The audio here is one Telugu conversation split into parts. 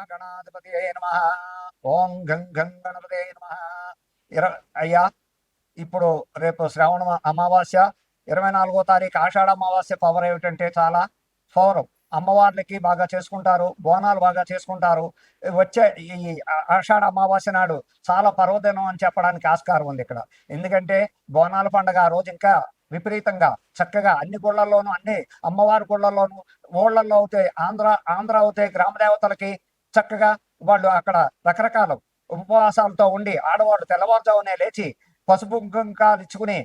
మహాగణాధిపతి నమ ఓం గం గం గణపతి నమ। ఇర అయ్యా ఇప్పుడు రేపు శ్రావణ అమావాస్య ఇరవై నాలుగో తారీఖు ఆషాఢ అమావాస్య పవర్ ఏమిటంటే చాలా పవర్. అమ్మవార్లకి బాగా చేసుకుంటారు బోనాలు బాగా చేసుకుంటారు. వచ్చే ఈ ఆషాఢ అమావాస్య నాడు చాలా పర్వదినం అని చెప్పడానికి ఆస్కారం ఉంది ఇక్కడ. ఎందుకంటే బోనాల పండుగ ఆ రోజు ఇంకా విపరీతంగా చక్కగా అన్ని గుళ్ళల్లోనూ అన్ని అమ్మవారి గుళ్ళల్లోనూ ఊళ్ళల్లో అవుతాయి ఆంధ్ర ఆంధ్ర అవుతాయి గ్రామ దేవతలకి చక్కగా వాళ్ళు అక్కడ రకరకాల ఉపవాసాలతో ఉండి ఆడవాళ్ళు తెల్లవారుజామునే లేచి పసుపు కుంకాలు ఇచ్చుకుని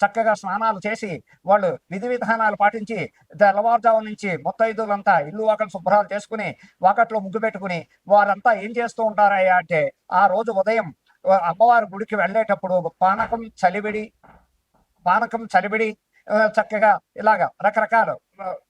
చక్కగా స్నానాలు చేసి వాళ్ళు విధి విధానాలు పాటించి తెల్లవారుజాము నుంచి ముత్తైదులంతా ఇల్లు వాకలు శుభ్రాలు చేసుకుని వాకట్లో ముగ్గు పెట్టుకుని వారంతా ఏం చేస్తూ ఉంటారయ్యా అంటే ఆ రోజు ఉదయం అమ్మవారి గుడికి వెళ్ళేటప్పుడు పానకం చలివిడి పానకం చలివిడి చక్కగా ఇలాగా రకరకాల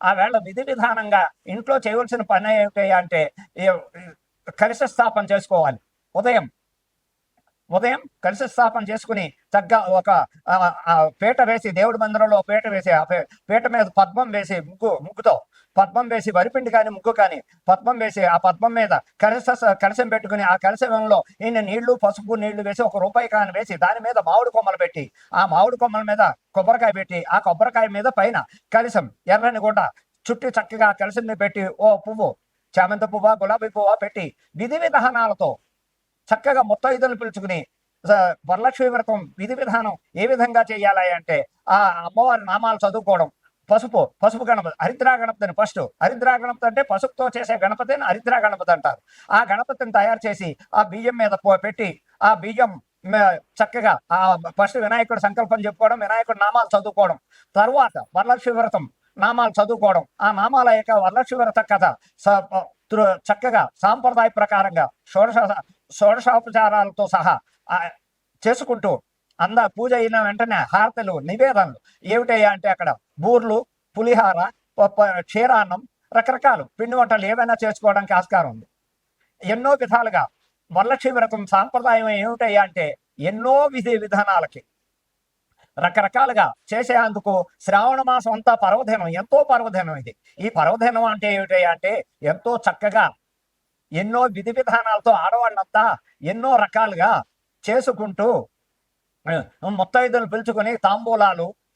ఆ వేళ విధి విధానంగా ఇంట్లో చేయవలసిన పని ఏమిటయ్యా అంటే కలిసి స్థాపన చేసుకోవాలి. ఉదయం ఉదయం కలిసి స్థాపన చేసుకుని తగ్గ ఒక పీట వేసి దేవుడి మందిరంలో పీట వేసి ఆ పీట మీద పద్మం వేసి ముగ్గు ముగ్గుతో పద్మం వేసి వరిపిండి కానీ ముగ్గు కానీ పద్మం వేసి ఆ పద్మం మీద కలశ కలసం పెట్టుకుని ఆ కలసంలో ఈయన నీళ్ళు పసుపు నీళ్ళు వేసి ఒక రూపాయి కాని వేసి దాని మీద మామిడి కొమ్మలు పెట్టి ఆ మామిడి కొమ్మల మీద కొబ్బరికాయ పెట్టి ఆ కొబ్బరికాయ మీద పైన కలిసం ఎర్రని గుండ చుట్టి చక్కగా ఆ మీద పెట్టి ఓ పువ్వు చామంతి పువ్వా గులాబీ పువ్వా పెట్టి విధి విధానాలతో చక్కగా ముత్తైదులు పిలుచుకుని వరలక్ష్మి వ్రతం విధి విధానం ఏ విధంగా చేయాలి అంటే ఆ అమ్మవారి నామాలు చదువుకోవడం. పసుపు పసుపు గణపతి హరిద్రా గణపతిని ఫస్ట్. హరిద్రా గణపతి అంటే పసుపుతో చేసే గణపతిని హరిద్రా గణపతి అంటారు. ఆ గణపతిని తయారు చేసి ఆ బియ్యం మీద పెట్టి ఆ బియ్యం చక్కగా ఆ ఫస్ట్ వినాయకుడు సంకల్పం చెప్పుకోవడం వినాయకుడు నామాలు చదువుకోవడం. తర్వాత వరలక్ష్మి వ్రతం నామాలు చదువుకోవడం. ఆ నామాల యొక్క వరలక్ష్మి వ్రత కథ స- చక్కగా సాంప్రదాయ ప్రకారంగా షోడశ షోడశోపచారాలతో సహా చేసుకుంటూ అంద పూజ అయిన వెంటనే హారతలు నివేదనలు ఏమిటయ్యా అంటే అక్కడ బూర్లు పులిహార క్షీరాన్నం రకరకాలు పిండి వంటలు ఏవైనా చేసుకోవడానికి ఆస్కారం ఉంది. ఎన్నో విధాలుగా వరలక్ష్మి వ్రతం సాంప్రదాయం ఏమిటయ్యా అంటే ఎన్నో విధి విధానాలకి రకరకాలుగా చేసేందుకు శ్రావణ మాసం అంతా పర్వదినం ఎంతో పర్వదినం ఇది. ఈ పర్వదినం అంటే ఏమిటయ్యా అంటే ఎంతో చక్కగా ఎన్నో విధి విధానాలతో ఆడవాళ్ళంతా ఎన్నో రకాలుగా చేసుకుంటూ ఆ, ముత్తైదులు పిలుచుకొని తాంబూలాలు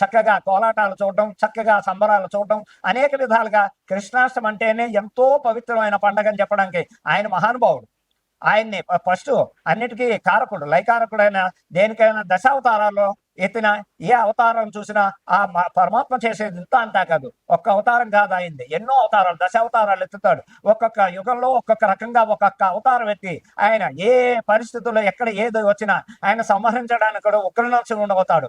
చక్కగా కోలాటాలు చూడడం చక్కగా సంబరాలు చూడడం అనేక విధాలుగా కృష్ణాష్టమి అంటేనే ఎంతో పవిత్రమైన పండగ అని చెప్పడానికి ఆయన మహానుభావుడు. ఆయన్ని ఫస్ట్ అన్నిటికీ కారకుడు లైకారకుడైన దేనికైనా దశావతారాల్లో ఎత్తిన ఏ అవతారం చూసినా ఆ పరమాత్మ చేసేది ఇంత అంతా కాదు. ఒక్క అవతారం కాదు అయింది ఎన్నో అవతారాలు దశావతారాలు ఎత్తుతాడు. ఒక్కొక్క యుగంలో ఒక్కొక్క రకంగా ఒక్కొక్క అవతారం ఎత్తి ఆయన ఏ పరిస్థితుల్లో ఎక్కడ ఏది వచ్చినా ఆయన సంహరించడానికి కూడా ఉగ్రనరసింహుడు ఉండవుతాడు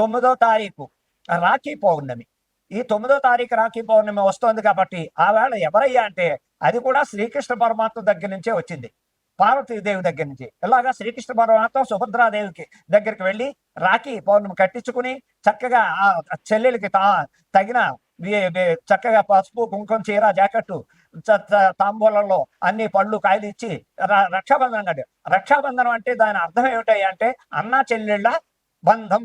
తొమ్మిదో తారీఖు రాఖీ పౌర్ణమి. ఈ తొమ్మిదో తారీఖు రాఖీ పౌర్ణమి వస్తోంది కాబట్టి ఆవేళ ఎవరయ్యా అంటే అది కూడా శ్రీకృష్ణ పరమాత్మ దగ్గర నుంచే వచ్చింది. పార్వతీదేవి దగ్గర నుంచి. ఇలాగా శ్రీకృష్ణ పరమాత్మ సుభద్రాదేవికి దగ్గరికి వెళ్ళి రాఖీ పౌర్ణమి కట్టించుకుని చక్కగా ఆ చెల్లెలకి తా తగిన చక్కగా పసుపు కుంకుమ చీర జాకెట్టు చ- తాంబూలంలో అన్ని పళ్ళు కాయలు ఇచ్చి ర- రక్షాబంధనం కట్టారు రక్షాబంధనం అంటే దాని అర్థం ఏమిటాయి అంటే అన్నా చెల్లెళ్ళ బంధం.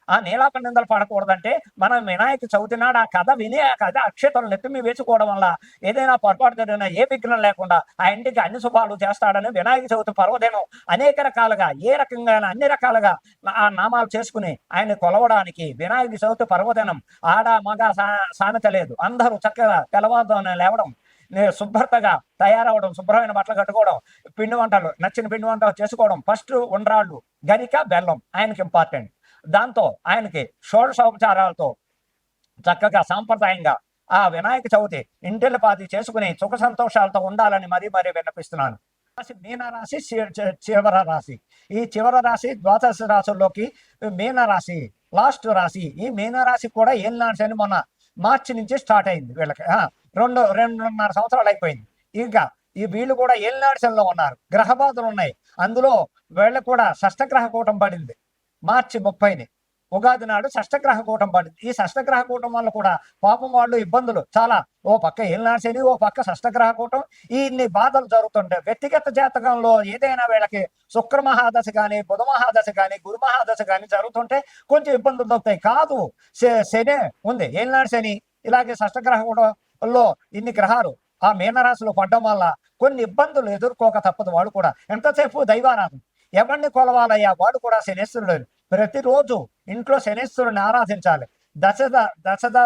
ఆ నీలాప నిందలు పడకూడదంటే మనం వినాయక చవితి నాడు ఆ కథ విని ఆ కథ అక్షతలు నెత్తిమి వేసుకోవడం వల్ల ఏదైనా పొరపాటు జరిగినా ఏ విఘ్నం లేకుండా ఆ ఇంటికి అన్ని శుభాలు చేస్తాడని వినాయక చవితి పర్వదినం అనేక రకాలుగా ఏ రకంగా అన్ని రకాలుగా ఆ నామాలు చేసుకుని ఆయన కొలవడానికి వినాయక చవితి పర్వదినం ఆడ మగ సా- సామెత లేదు. అందరూ చక్కగా తెల్లవారుజామున లేవడం శుభ్రతగా తయారవడం శుభ్రమైన బట్టలు కట్టుకోవడం పిండి వంటలు నచ్చిన పిండి వంటలు చేసుకోవడం ఫస్ట్ ఉండ్రాళ్ళు గరిక బెల్లం ఆయనకి ఇంపార్టెంట్. దాంతో ఆయనకి షోడశోపచారాలతో చక్కగా సాంప్రదాయంగా ఆ వినాయక చవితి ఇంటిల చేసుకుని సుఖ సంతోషాలతో ఉండాలని మరీ మరీ విన్నపిస్తున్నాను. రాశి మీన రాశి చివర రాశి. ఈ చివర రాశి ద్వాదశ రాశుల్లోకి మీన రాశి లాస్ట్ రాశి. ఈ మీన రాశి కూడా ఏళ్ళనాడు అని మొన్న మార్చి నుంచి స్టార్ట్ అయింది వీళ్ళకి. రెండు రెండున్నర సంవత్సరాలు అయిపోయింది. ఇంకా ఈ వీళ్ళు కూడా ఏళ్ళనాడు ఉన్నారు. గ్రహబాధలు ఉన్నాయి. అందులో వీళ్ళకు కూడా షష్టగ్రహ కూటం పడింది. మార్చి ముప్పైని. ఉగాది నాడు షష్టగ్రహ కూటం పడింది ఈ షష్టగ్రహ కూటం వల్ల కూడా పాపం వాళ్ళు ఇబ్బందులు చాలా. ఓ పక్క ఏలినాడు ఓ పక్క షష్టగ్రహ కూటం. ఇన్ని బాధలు జరుగుతుంటాయి వ్యక్తిగత జాతకంలో ఏదైనా వీళ్ళకి శుక్ర మహాదశ కానీ బుధ మహాదశ కానీ గురు మహాదశ కానీ జరుగుతుంటే కొంచెం ఇబ్బందులు దొరుకుతాయి కాదు శని ఉంది. ఏలినాడు శని ఇలాగే షష్టగ్రహ కూటంలో ఇన్ని గ్రహాలు ఆ మీనరాశిలో పడ్డం వల్ల కొన్ని ఇబ్బందులు ఎదుర్కోక తప్పదు. వాడు కూడా ఎంతసేపు దైవారాధన ఎవరిని కొలవాలయ్యా? వాడు కూడా శనేశ్వరుడు. ప్రతిరోజు ఇంట్లో శనేశ్వరుని ఆరాధించాలి. దశద దశద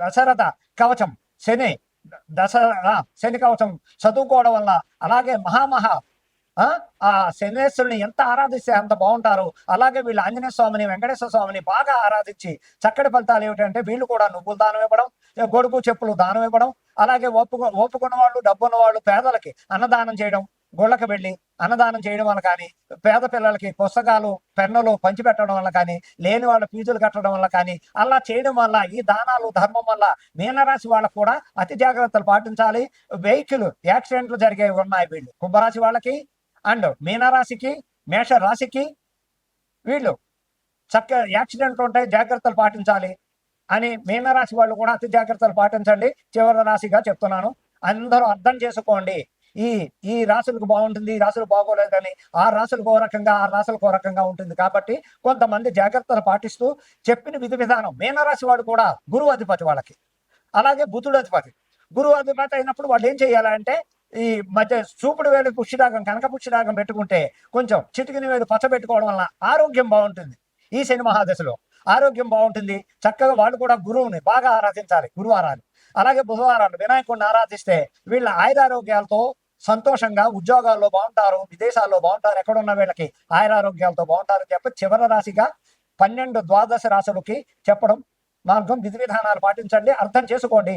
దశరథ కవచం శని దశ శని కవచం చదువుకోవడం వల్ల అలాగే మహామహా ఆ ఆ శనేశ్వరుని ఎంత ఆరాధిస్తే అంత బాగుంటారు. అలాగే వీళ్ళు ఆంజనేయ స్వామిని వెంకటేశ్వర స్వామిని బాగా ఆరాధించి చక్కటి ఫలితాలు ఏమిటంటే వీళ్ళు కూడా నువ్వులు దానం ఇవ్వడం గొడుగు చెప్పులు దానం ఇవ్వడం అలాగే ఒప్పుకు ఒప్పుకున్న వాళ్ళు డబ్బున్న వాళ్ళు పేదలకి అన్నదానం చేయడం గుళ్ళకి వెళ్ళి అన్నదానం చేయడం వల్ల కానీ పేద పిల్లలకి పుస్తకాలు పెన్నులు పంచిపెట్టడం వల్ల కానీ లేని వాళ్ళ ఫీజులు కట్టడం వల్ల కానీ అలా చేయడం వల్ల ఈ దానాలు ధర్మం వల్ల మీనరాశి వాళ్ళకు కూడా అతి జాగ్రత్తలు పాటించాలి. వెహికల్ యాక్సిడెంట్లు జరిగేవి ఉన్నాయి వీళ్ళు. కుంభరాశి వాళ్ళకి అండ్ మీనరాశికి మేష రాశికి వీళ్ళు చక్క యాక్సిడెంట్లు ఉంటాయి జాగ్రత్తలు పాటించాలి అని మీనరాశి వాళ్ళు కూడా అతి జాగ్రత్తలు పాటించండి. చివరి రాశిగా చెప్తున్నాను. అందరూ అర్థం చేసుకోండి. ఈ ఈ రాశులకు బాగుంటుంది ఈ రాశులు బాగోలేదు కానీ ఆ రాశులకు ఓ రకంగా ఆ రాశులకు ఓ రకంగా ఉంటుంది కాబట్టి కొంతమంది జాగ్రత్తలు పాటిస్తూ చెప్పిన విధి విధానం మీనరాశి వాడు కూడా గురువు అధిపతి వాళ్ళకి. అలాగే బుధుడు అధిపతి. గురువు అధిపతి అయినప్పుడు వాళ్ళు ఏం చేయాలంటే ఈ మధ్య చూపుడు వేలు పుష్టిదాగం కనక పుష్టిదాగం పెట్టుకుంటే కొంచెం చిటికిన వేలు పచ్చబెట్టుకోవడం వల్ల ఆరోగ్యం బాగుంటుంది ఈ శని మహాదశలో. ఆరోగ్యం బాగుంటుంది. చక్కగా వాళ్ళు కూడా గురువుని బాగా ఆరాధించాలి గురువారాలు. అలాగే బుధవారాలు వినాయకుడిని ఆరాధిస్తే వీళ్ళ ఆయురారోగ్యాలతో సంతోషంగా ఉద్యోగాల్లో బాగుంటారు విదేశాల్లో బాగుంటారు ఎక్కడున్న వీళ్ళకి ఆయురారోగ్యాలతో బాగుంటారు చెప్పి చివరి రాశిగా పన్నెండు ద్వాదశ రాశులకి చెప్పడం మార్గం విధి విధానాలు పాటించండి అర్థం చేసుకోండి.